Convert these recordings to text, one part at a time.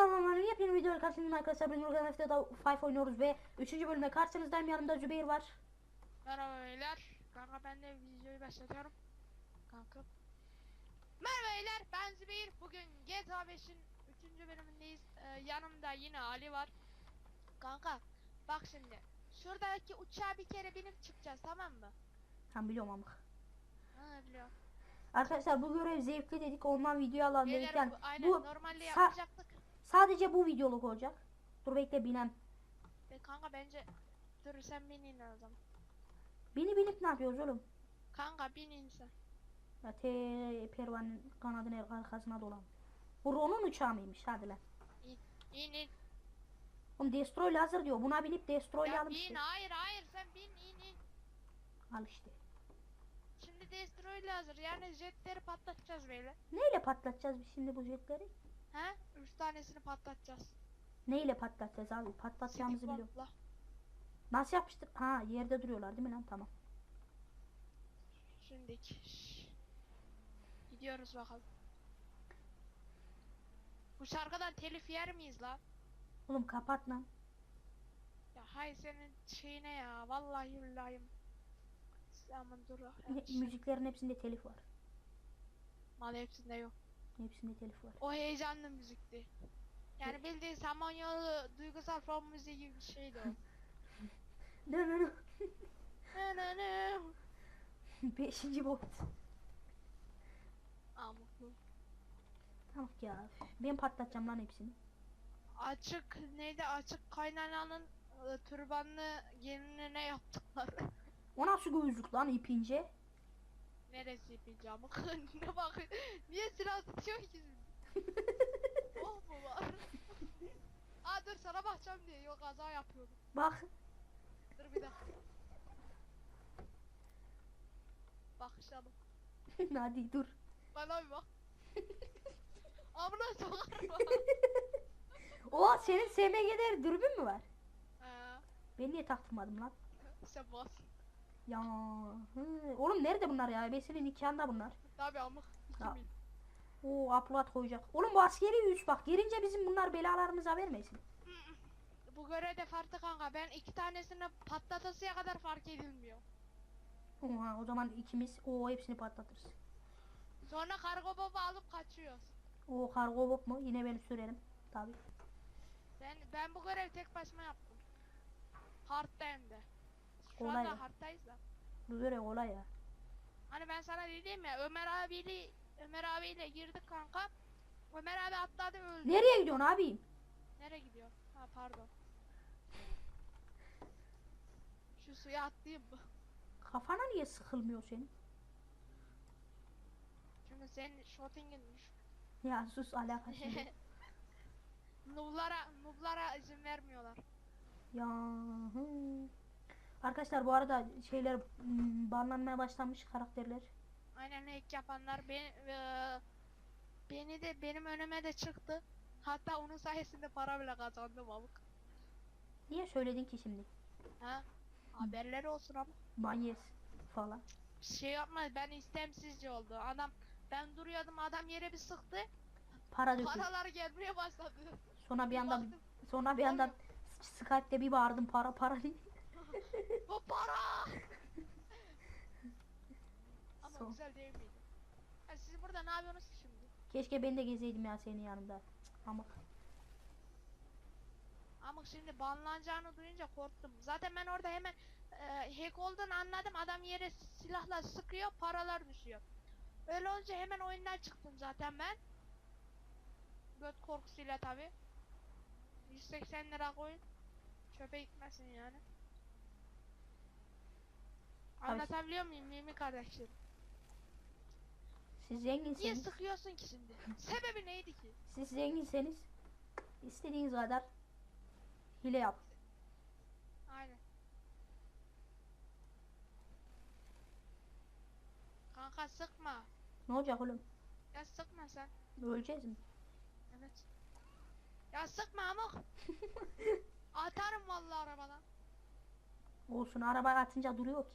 alanların yepyeni videoyu karşınızda arkadaşlar. Bugün Urgan FT'de Five oynuyoruz ve 3. bölümde karşınızdayım. Yanımda Zübeyir var. Merhaba beyler. Kanka ben de videoyu başlatıyorum. Kanka. Merhaba beyler ben Zübeyir. Bugün GTA 5'in 3. bölümündeyiz. Ee, yanımda yine Ali var. Kanka bak şimdi. Şuradaki uçağa bir kere binip çıkacağız tamam mı? Tam biliyorum amık. Ha biliyorum. Arkadaşlar bu görev zevkli dedik. Ondan video alalım dedik. Yani bu, aynen bu normalde yapacaktık. Sadece bu videoluk olacak. Dur bekle binem. Ve kanka bence dur sen binin zaman. Beni binip ne yapıyoruz oğlum? Kanka binin sen. Ya te pervanın kanadını arkasına dolan. Bu Ron'un uçağı mıymış? Hadi lan. İn in. Oğlum Destroy hazır diyor. Buna binip Destroy'u Ya alıp bin işte. hayır hayır sen bin in in. Al işte. Şimdi destroy hazır yani jetleri patlatacağız böyle. Neyle patlatacağız biz şimdi bu jetleri? He? Üç tanesini patlatacağız. Neyle patlatacağız abi? Patlatacağımızı Stick biliyorum. bomb'la. Nasıl yapıştır? Ha yerde duruyorlar değil mi lan? Tamam. Şimdi şşş. Gidiyoruz bakalım. Bu şarkıdan telif yer miyiz lan? Oğlum kapat lan. Ya hay senin şeyine ya. Vallahi billahi. Aman dur. ya, Müziklerin hepsinde telif var. Mal hepsinde yok. Hepsinde telif var. O heyecanlı müzikti. Yani bildiğin Samanyolu duygusal fon müziği gibi bir şeydi o. Ne ne ne. Ne ne ne. Beşinci boyut. Amıklı. Tamam ya. Ben patlatacağım lan hepsini. Açık neydi açık kaynananın e, türbanlı gelinine yaptıklar. O nasıl gözlük lan ipince? Neresi yapacağım? ne bak niye silah tutuyor ki oh mu var? Aa dur sana bakacağım diye yok kaza yapıyordum. Bak. Dur bir dakika. Bakışalım. Hadi dur. Bana bir bak. Amına sokarım. Oha senin SMG'de dürbün mü var? Ha, Ben niye taktırmadım lan? sen bas. Ya. Hı. Oğlum nerede bunlar ya? Ben senin nikahında bunlar. Tabi amık. Ya. 2000. Oo upload koyacak. Oğlum bu askeri üs bak. Gelince bizim bunlar belalarımıza vermesin. Bu görevde farklı kanka. Ben iki tanesini patlatasıya kadar fark edilmiyor. Oha o zaman ikimiz o hepsini patlatırız. Sonra kargo baba alıp kaçıyoruz. O kargo bot mu? Yine ben sürerim. Tabi. Ben ben bu görevi tek başıma yaptım. Hard'da hem de. Şu Kolay ya. anda hard'dayız da. Bu böyle kolay ya. Hani ben sana dedim ya Ömer abiyle Ömer abiyle girdik kanka. Ömer abi atladı öldü. Nereye gidiyorsun abim? Nereye gidiyor? Ha pardon. Şu suya atlayayım mı? Kafana niye sıkılmıyor senin? Çünkü senin shooting'in düşük. Ya sus alakası yok. Nublara, nublara izin vermiyorlar. Ya hı. Arkadaşlar bu arada şeyler hmm, banlanmaya başlamış karakterler. Aynen hack yapanlar ben, eee, beni de benim önüme de çıktı. Hatta onun sayesinde para bile kazandım amık. Niye söyledin ki şimdi? Ha? Haberleri olsun ama. Banyes falan. Şey yapma ben istemsizce oldu. Adam ben duruyordum adam yere bir sıktı. Para döküyor. Paralar gelmeye başladı. Sonra bir anda sonra bir anda Skype'de bir bağırdım para para diye. Bu para. Ama Son. güzel değil miydi? Ya siz burada ne yapıyorsunuz ki şimdi? Keşke ben de gezeydim ya senin yanında. Ama Ama şimdi banlanacağını duyunca korktum. Zaten ben orada hemen e, hack olduğunu anladım. Adam yere silahla sıkıyor, paralar düşüyor. Öyle olunca hemen oyundan çıktım zaten ben. Göt korkusuyla tabi. 180 lira koyun. Çöpe gitmesin yani. Anlatabiliyor muyum Mimi kardeşlerim? siz Niye zenginseniz sıkıyorsun ki şimdi? Sebebi neydi ki? siz zenginseniz istediğiniz kadar hile yap. Aynen. Kanka sıkma. Ne olacak oğlum? Ya sıkma sen. Öleceğiz mi? Evet. Ya sıkma amık. Atarım vallahi arabadan. Olsun araba atınca duruyor ki.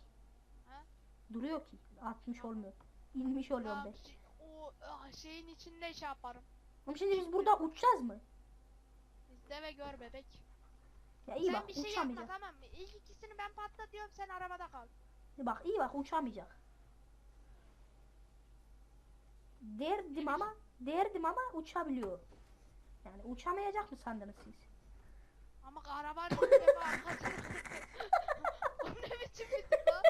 Duruyor ki. Atmış olmuyor. İnmiş oluyorum Ya ben. şey- o ah, şeyin içinde şey yaparım. Oğlum şimdi biz burada uçacağız mı? deve gör bebek. Ya iyi sen bak bir şey yapma tamam mı? İlk ikisini ben patlatıyorum sen arabada kal. Bak iyi bak uçamayacak. Derdim ama derdim ama uçabiliyor. Yani uçamayacak mı sandınız siz? Ama deve arkasını O ne biçim bir tip lan?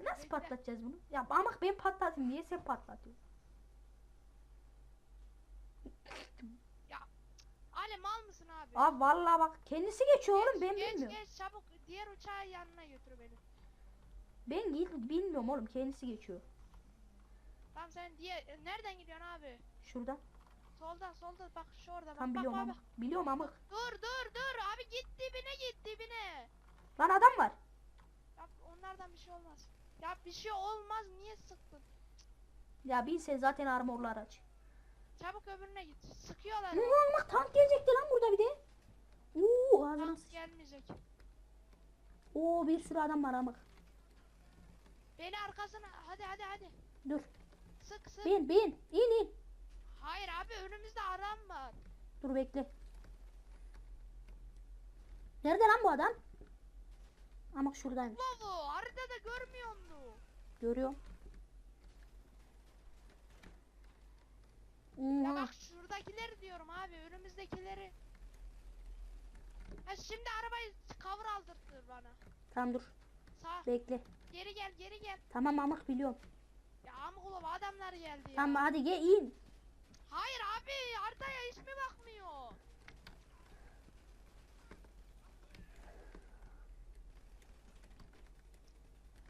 Nasıl Bekle. Patlatacağız bunu? Ya ama ben patlatayım niye sen patlatıyorsun? Ali mal mısın abi? Abi vallahi bak kendisi geçiyor oğlum ben geç, bilmiyorum. Geç çabuk diğer uçağın yanına götür beni. Ben gid- bilmiyorum oğlum kendisi geçiyor. Tamam sen diğer e, nereden gidiyorsun abi? Şurada. Soldan solda bak şu orada bak Tam bak biliyorum bak. ama. bak. Biliyorum ama. Dur dur dur abi git dibine git dibine. Lan adam var. Ya onlardan bir şey olmaz. Ya bir şey olmaz niye sıktın? Ya bilsen zaten armorlu araç. Çabuk öbürüne git. Sıkıyorlar. Ulan bak tank gelecekti lan burada bir de. Oo ağzına Tank sıç. gelmeyecek. Oo bir sürü adam var ama. Beni arkasına hadi hadi hadi. Dur. Sık sık. Bin bin. İn in. Hayır abi önümüzde adam var. Dur bekle. Nerede lan bu adam? Ama şuradaymış. Lovo haritada görmüyor musun? Görüyorum. Ya Oha. bak şuradakileri diyorum abi önümüzdekileri. Ha şimdi arabayı cover aldırttır bana. Tamam dur. Sağ Bekle. geri gel geri gel. Tamam amık biliyorum. Ya Amkulov adamlar geldi ya. Tamam hadi gel in. Hayır abi haritaya hiç mi bakmıyor?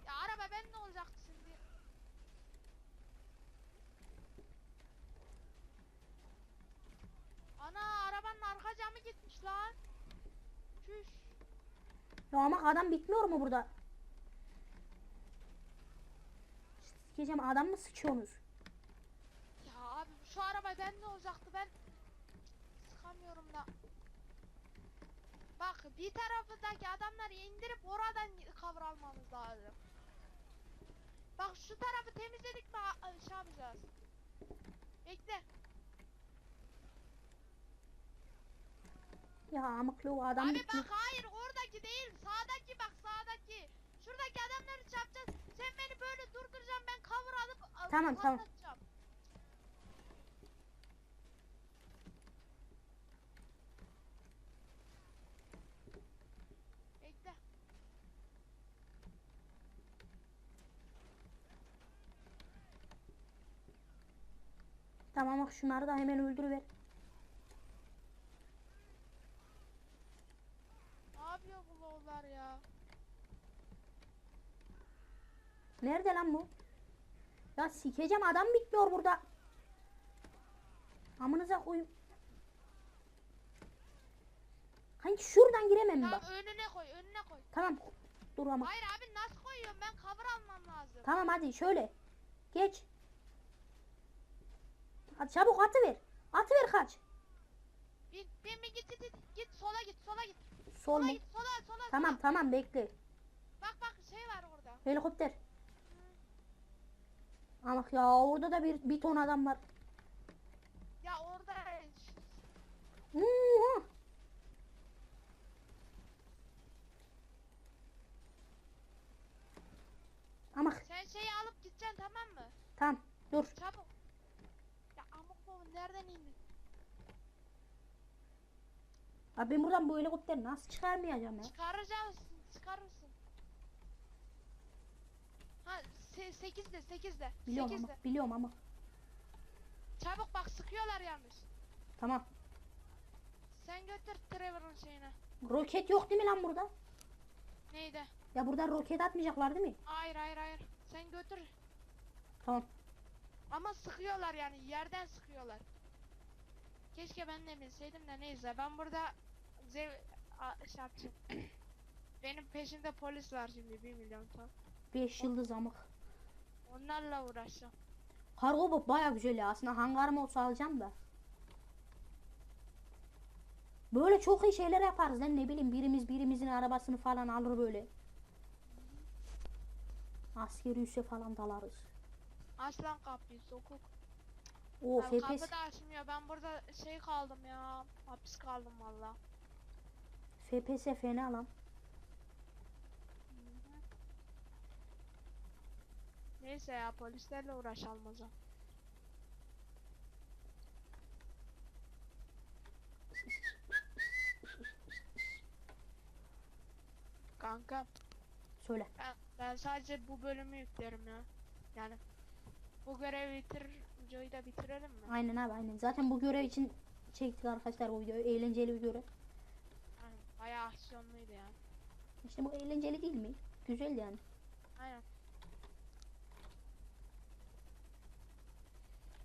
Ya araba ben ne olacaktı şimdi? Ana arabanın arka lan. Çüş. Ya ama adam bitmiyor mu burada? Sikeceğim adam mı sıçıyorsunuz? Ya abi şu araba ben ne olacaktı ben sıkamıyorum da. Bak bir tarafındaki adamları indirip oradan cover almamız lazım. Bak şu tarafı temizledik mi şey yapacağız. Bekle. Ya amıklı o adam Abi bitmiyor. bak hayır oradaki değil sağdaki bak sağdaki. Şuradaki adamları çarpacağız. Sen beni böyle durduracaksın ben cover alıp alıp Tamam, tamam. Bekle. Tamam bak şunları da hemen öldürüver. Ne lowlar ya? Nerede lan bu? Ya sikeceğim adam bitmiyor burada. Amınıza koyayım. Hangi şuradan giremem Tamam bak. önüne koy önüne koy. Tamam. Dur ama. Hayır abi nasıl koyuyorum ben cover almam lazım. Tamam hadi şöyle. Geç. Hadi çabuk atıver. Atıver kaç. Bin bin bin git git git git sola git sola git. Sol Sola mu? git sola sola Tamam sola. tamam bekle. Bak bak şey var orada. Helikopter. Ama ya orada da bir, bir ton adam var. Ya orada Uhu. Ama sen şeyi alıp gideceksin tamam mı? tamam dur. Çabuk. Ya amuk baba nereden indin? Abi ben buradan bu helikopteri nasıl çıkarmayacağım ya? Çıkaracaksın, çıkarırsın. Ha, se 8'de, 8'de. Biliyorum 8'de. ama biliyorum ama. Çabuk bak sıkıyorlar yalnız. Tamam. Sen götür Trevor'ın şeyine. Roket yok değil mi lan burada? Neydi? Ya burada roket atmayacaklar değil mi? Hayır hayır hayır. Sen götür. Tamam. Ama sıkıyorlar yani yerden sıkıyorlar. Keşke ben de bilseydim de neyse ben burada zev şey yapacağım. Benim peşimde polis var şimdi 1 milyon ton. 5 yıldız amık. Onlarla uğraşacağım. Kargo bu baya güzel ya. Aslında hangarım olsa alacağım da. Böyle çok iyi şeyler yaparız lan ne bileyim birimiz birimizin arabasını falan alır böyle. Askeri üsse falan dalarız. Aslan kapıyı sokuk. O Abi FPS kapı da açmıyor. Ben burada şey kaldım ya. Hapis kaldım valla. FPS fena lan. Neyse ya polislerle uğraşalım o zaman. Kanka Söyle. ben, ben sadece bu bölümü yüklerim ya. Yani bu görevi bitir, videoyu da bitirelim mi? Aynen abi aynen. Zaten bu görev için çektik arkadaşlar bu videoyu. Eğlenceli bir görev. Yani bayağı aksiyonluydu yani. İşte bu eğlenceli değil mi? Güzel yani. Aynen.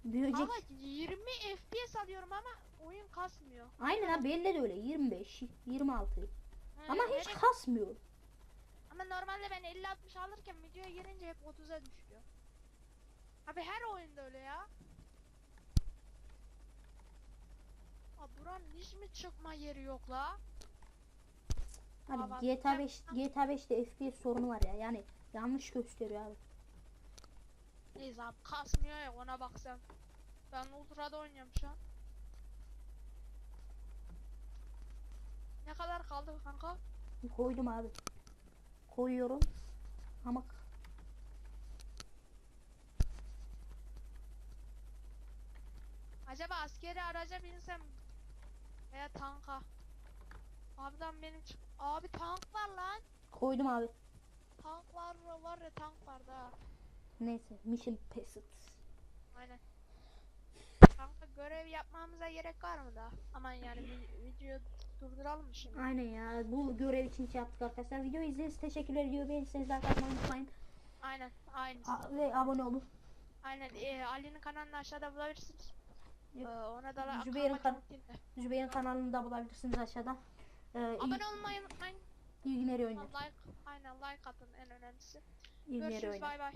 Büyüyecek. Ama 20 FPS alıyorum ama oyun kasmıyor. Aynen abi bende de öyle. 25, 26. Hı, Ama hiç kasmıyor. Ama normalde ben 50-60 alırken videoya girince hep 30'a düşüyor. Abi her oyunda öyle ya. Abi buranın hiç mi çıkma yeri yok la? Abi Aa, bak, GTA ben- 5 GTA 5'te FPS sorunu var ya. Yani yanlış gösteriyor abi. Neyse abi kasmıyor ya ona bak sen. Ben ultra'da oynuyorum şu an. Ne kadar kaldı kanka? Koydum abi. Koyuyorum. Ama Acaba askeri araca binsem veya tanka. Abiden benim çık. Abi tank var lan. koydum abi. Tank var var ya tank var da. Neyse. Mission Passed. Aynen. Kanka görev yapmamıza gerek var mı da? Aman yani vi- videoyu durduralım mı şimdi? Aynen ya. Bu görev için şey yaptık arkadaşlar. Video izlediğiniz teşekkürler. Video beğendiyseniz like atmayı unutmayın. Aynen. Aynı. A- ve abone olun. Aynen. Ee, Ali'nin kanalını aşağıda bulabilirsiniz. Ee, ona da Zübeyir'in kan- unutmayın da. Zübeyir'in kanalını da bulabilirsiniz aşağıda. Ee, iyi, Abone olmayı unutmayın. iyi günler oynar. Like, aynen like atın en önemlisi. İyi günler Görüşürüz oynar. bay bay.